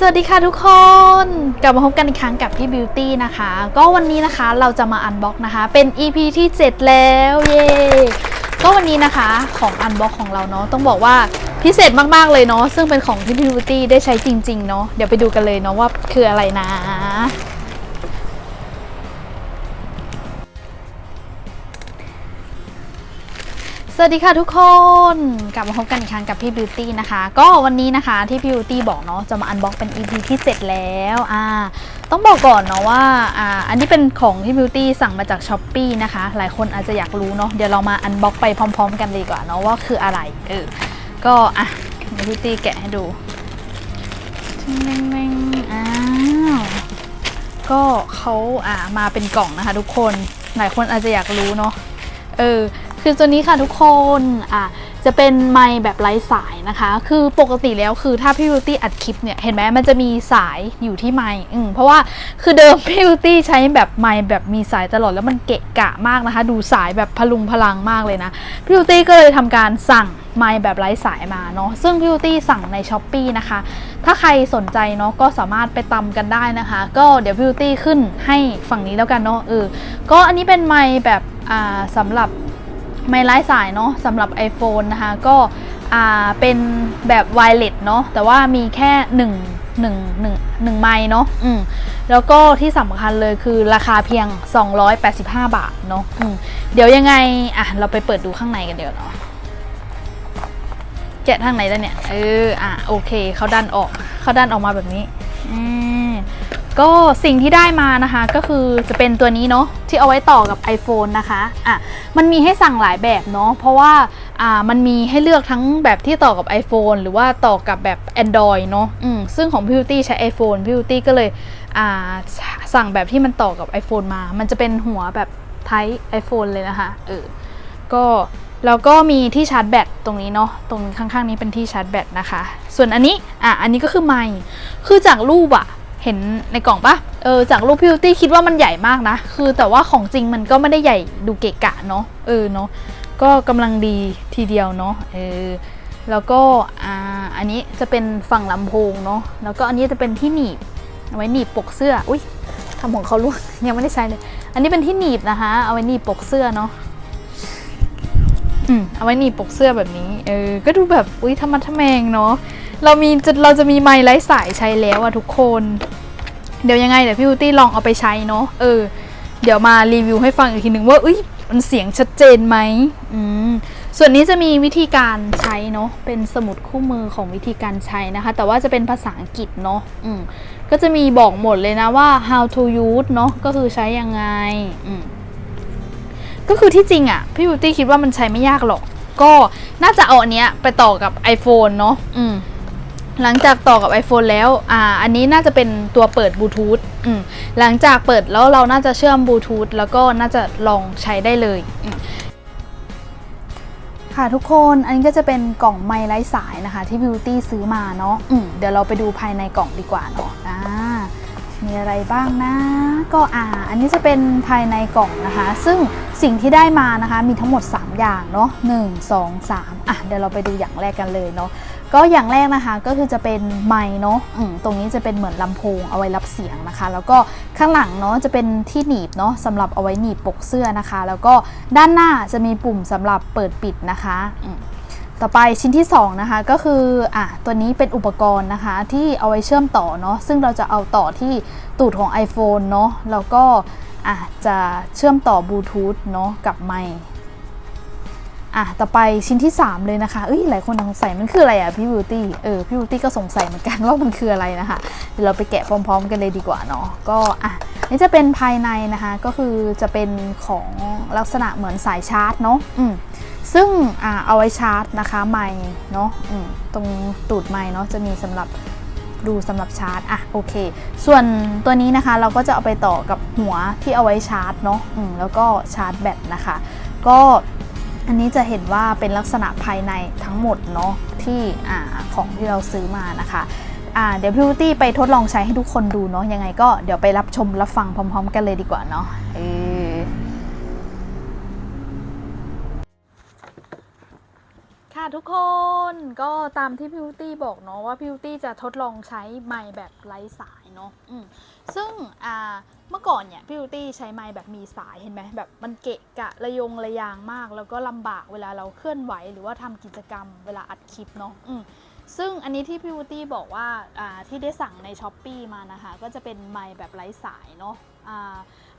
สวัสดีค่ะทุกคน กลับมาพบกันอีกครั้งกับพี่บิวตี้นะคะ ก็วันนี้นะคะเราจะมาอันบ็อกนะคะ เป็น EP ที่ 7 แล้วเย้ก็วันนี้นะคะของอันบ็อกของเราเนาะต้องบอกว่าพิเศษมากๆเลยเนาะซึ่งเป็นของที่พี่บิวตี้ได้ใช้จริงๆเนาะเดี๋ยวไปดูกันเลยเนาะว่าคืออะไรนะ สวัสดีค่ะทุกคนกลับมาพบกันอีกครั้งกับพี่บิวตี้นะคะ ก็วันนี้นะคะที่พี่บิวตี้บอกเนาะจะมาอันบ็อกเป็น EP ที่ 7 แล้วอ่าต้องบอกก่อนเนาะว่าอ่าอันนี้เป็นของที่บิวตี้สั่งมาจากช้อปปีนะคะ หลายคนอาจจะอยากรู้เนาะเดี๋ยวเรามาอันบ็อกไปพร้อม ๆ กันดีกว่าเนาะว่าคืออะไรเออก็อะบิวตี้แกะให้ดูแม่งๆอ้าวก็เขาอ่ามาเป็นกล่องนะคะ ทุกคนหลายคนอาจจะอยากรู้เนาะเออ คือตัวนี้ค่ะทุกคนอะจะเป็นไมค์แบบไร้สายนะคะ คือปกติแล้วคือถ้าพี่บิวตี้อัดคลิปเนี่ย เห็นไหมมันจะมีสายอยู่ที่ไมค์อืมเพราะว่าคือเดิมพี่บิวตี้ใช้แบบไมค์แบบมีสายตลอดแล้วมันเกะกะมากนะคะ ดูสายแบบพลุงพลังมากเลยนะ พี่บิวตี้ก็เลยทำการสั่งไมค์แบบไร้สายมาเนาะ ซึ่งพี่บิวตี้สั่งในช้อปปีนะคะ ถ้าใครสนใจเนาะก็สามารถไปตำกันได้นะคะ ก็เดี๋ยวพี่บิวตี้ขึ้นให้ฝั่งนี้แล้วกันเนาะเออ ก็อันนี้เป็นไมค์แบบอ่าสำหรับ ไม่ไร้สายเนาะสำหรับ iPhone นะคะ ก็อ่าเป็นแบบไวเลสเนาะแต่ว่ามีแค่1 1 1 1ไมค์เนาะอืมแล้วก็ที่สำคัญเลยคือราคาเพียง 285 บาทเนาะอืมเดี๋ยวยังไง อะ เราไปเปิดดูข้างในกันเดี๋ยวเนาะแกะทางไหนแล้วเนี่ย เออ อะ โอเค เขาดันออก เขาดันออกมาแบบนี้ อืม ก็สิ่งที่ได้มานะคะก็คือจะเป็นตัวนี้เนาะที่เอาไว้ต่อกับ iPhone นะคะอะมันมีให้สั่งหลายแบบเนาะเพราะว่าอ่ามันมีให้เลือกทั้งแบบที่ต่อกับ iPhone หรือว่าต่อกับแบบ Android เนาะอืมซึ่งของ Beauty ใช้ iPhone Beauty ก็เลยอ่าสั่งแบบที่มันต่อกับ iPhone มา มันจะเป็นหัวแบบไทป์ iPhone เลยนะคะเออก็แล้วก็มีที่ชาร์จแบตตรงนี้เนาะตรงข้างๆนี้เป็นที่ชาร์จแบตนะคะ ส่วนอันนี้อะอันนี้ก็คือไมค์คือจากรูปอะ เห็นในกล่องปะเออจากรูปพิวตี้คิดว่ามันใหญ่มากนะ คือแต่ว่าของจริงมันก็ไม่ได้ใหญ่ดูเกะกะเนาะเออเนาะก็กำลังดีทีเดียวเนาะเออแล้วก็อ่าอันนี้จะเป็นฝั่งลำโพงเนาะแล้วก็อันนี้จะเป็นที่หนีบเอาไว้หนีบปกเสื้ออุ้ยทำของเขาล่วงยังไม่ได้ใช้เลยอันนี้เป็นที่หนีบนะคะเอาไว้หนีบปกเสื้อเนาะอืมเอาไว้หนีบปกเสื้อแบบนี้เออก็ดูแบบอุ้ยธรรมะทะแมงเนาะเรามีจะเราจะมีไมค์ไร้สายใช้แล้วอะทุกคน เดี๋ยวยังไงเดี๋ยวพี่วูตี้ลองเอาไปใช้เนาะเออ เดี๋ยวมารีวิวให้ฟังอีกทีหนึ่งว่าอุ้ยมันเสียงชัดเจนไหมอืมส่วนนี้จะมีวิธีการใช้เนาะเป็นสมุดคู่มือของวิธีการใช้นะคะ แต่ว่าจะเป็นภาษาอังกฤษเนาะอืมก็จะมีบอกหมดเลยนะว่า how to use เนาะก็คือใช้ยังไงอืมก็คือที่จริงอะพี่บิวตี้คิดว่ามันใช้ไม่ยากหรอก ก็น่าจะเอาอันเนี้ยไปต่อกับ iPhone เนาะอืม หลังจากต่อกับ iPhone แล้ว อ่า อันนี้น่าจะเป็นตัวเปิดบลูทูธ อืม หลังจากเปิดแล้วเราน่าจะเชื่อมบลูทูธแล้วก็น่าจะลองใช้ได้เลยอืมค่ะทุกคน อันนี้ก็จะเป็นกล่องไม้ไร้สายนะคะ ที่ Beauty ซื้อมาเนาะอืมเดี๋ยวเราไปดูภายในกล่องดีกว่าเนาะ อ่า มีอะไรบ้างนะ ก็อ่า อันนี้จะเป็นภายในกล่องนะคะ ซึ่งสิ่งที่ได้มานะคะ มีทั้งหมด 3 อย่างเนาะ1 2 3อะ เดี๋ยวเราไปดูอย่างแรกกันเลยเนาะ ก็อย่างแรกนะคะก็คือจะเป็นไมค์เนาะตรงนี้จะเป็นเหมือนลำโพงเอาไว้รับเสียงนะคะ แล้วก็ข้างหลังเนาะจะเป็นที่หนีบเนาะสำหรับเอาไว้หนีบปกเสื้อนะคะ แล้วก็ด้านหน้าจะมีปุ่มสำหรับเปิดปิดนะคะต่อไปชิ้นที่2นะคะก็คืออะตัวนี้เป็นอุปกรณ์นะคะที่เอาไว้เชื่อมต่อเนาะซึ่งเราจะเอาต่อที่ตูดของ iPhone เนาะแล้วก็อะจะเชื่อมต่อบลูทูธเนาะกับไมค์ อะต่อไปชิ้นที่ 3 เลยนะคะเอ้ยหลายคนสงสัยมันคืออะไรอะพี่บิวตี้เออพี่บิวตี้ก็สงสัยเหมือนกันว่ามันคืออะไรนะคะเดี๋ยวเราไปแกะพร้อม ๆ กันเลยดีกว่าเนาะก็อะนี่จะเป็นภายในนะคะก็คือจะเป็นของลักษณะเหมือนสายชาร์จเนาะอืมซึ่งอ่าเอาไว้ชาร์จนะคะไมค์เนาะอืมตรงตูดไมค์เนาะจะมีสำหรับดูสำหรับชาร์จอะโอเค ส่วนตัวนี้นะคะเราก็จะเอาไปต่อกับหัวที่เอาไว้ชาร์จเนาะอืมแล้วก็ชาร์จแบตนะคะ ก็ อันนี้จะเห็นว่าเป็นลักษณะภายในทั้งหมดเนาะที่อของที่เราซื้อมานะคะเดี๋ยวพี่วูตี้ไปทดลองใช้ให้ทุกคนดูเนาะยังไงก็เดี๋ยวไปรับชมรับฟังพร้อม ๆ กันเลยดีกว่าเนาะ ทุกคนก็ตามที่พิวตี้บอกเนาะว่าพิวตี้จะทดลองใช้ไมค์แบบไร้สายเนาะซึ่งเมื่อก่อนเนี่ยพิวตี้ใช้ไมค์แบบมีสายเห็นไหมแบบมันเกะกะระยงระยางมาก แล้วก็ลำบากเวลาเราเคลื่อนไหวหรือว่าทำกิจกรรมเวลาอัดคลิปเนาะซึ่งอันนี้ที่พิวตี้บอกว่าาที่ได้สั่งในช้อปปีมานะคะ ก็จะเป็นไมค์แบบไร้สายเนาะ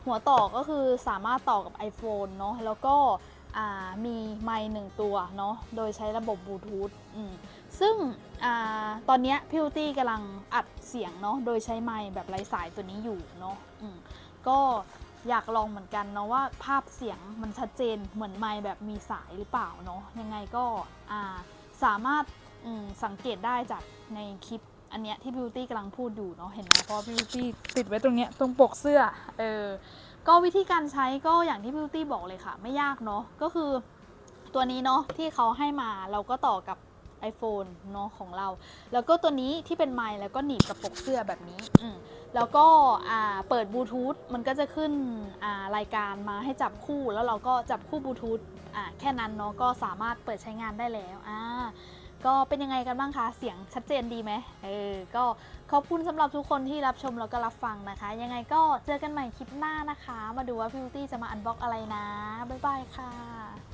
หัวต่อก็คือสามารถต่อกับ iPhone เนาะแล้วก็ มีไมค์หนึ่งตัวเนาะโดยใช้ระบบบลูทูธซึ่งอตอนนี้พิวตี้กำลังอัดเสียงเนาะโดยใช้ไมค์แบบไร้สายตัวนี้อยู่เนาะก็อยากลองเหมือนกันเนาะว่าภาพเสียงมันชัดเจนเหมือนไมค์แบบมีสายหรือเปล่าเนาะยังไงก็าสามารถสังเกตได้จากในคลิปอันเนี้ยที่พิวตี้กำลังพูดอยู่เนาะเห็นไหมเพราะพิวตี้ติดไว้ตรงเนี้ยตรงปกเสื้อเออ ก็วิธีการใช้ก็อย่างที่พิวตี้บอกเลยค่ะ ไม่ยากเนาะก็คือตัวนี้เนาะที่เขาให้มาเราก็ต่อกับ iPhone เนาะของเรา แล้วก็ตัวนี้ที่เป็นไมค์แล้วก็หนีบกับปกเสื้อแบบนี้อืแล้วก็เปิดบลูทูธมันก็จะขึ้นารายการมาให้จับคู่แล้วเราก็จับคู่บลูทูธแค่นั้นเนาะก็สามารถเปิดใช้งานได้แล้วอ่า ก็เป็นยังไงกันบ้างคะ เสียงชัดเจนดีไหมเออ ก็ขอบคุณสำหรับทุกคนที่รับชมแล้วก็รับฟังนะคะ ยังไงก็เจอกันใหม่คลิปหน้านะคะ มาดูว่าพิวตี้จะมาอันบ็อกอะไรนะ บ๊ายบายค่ะ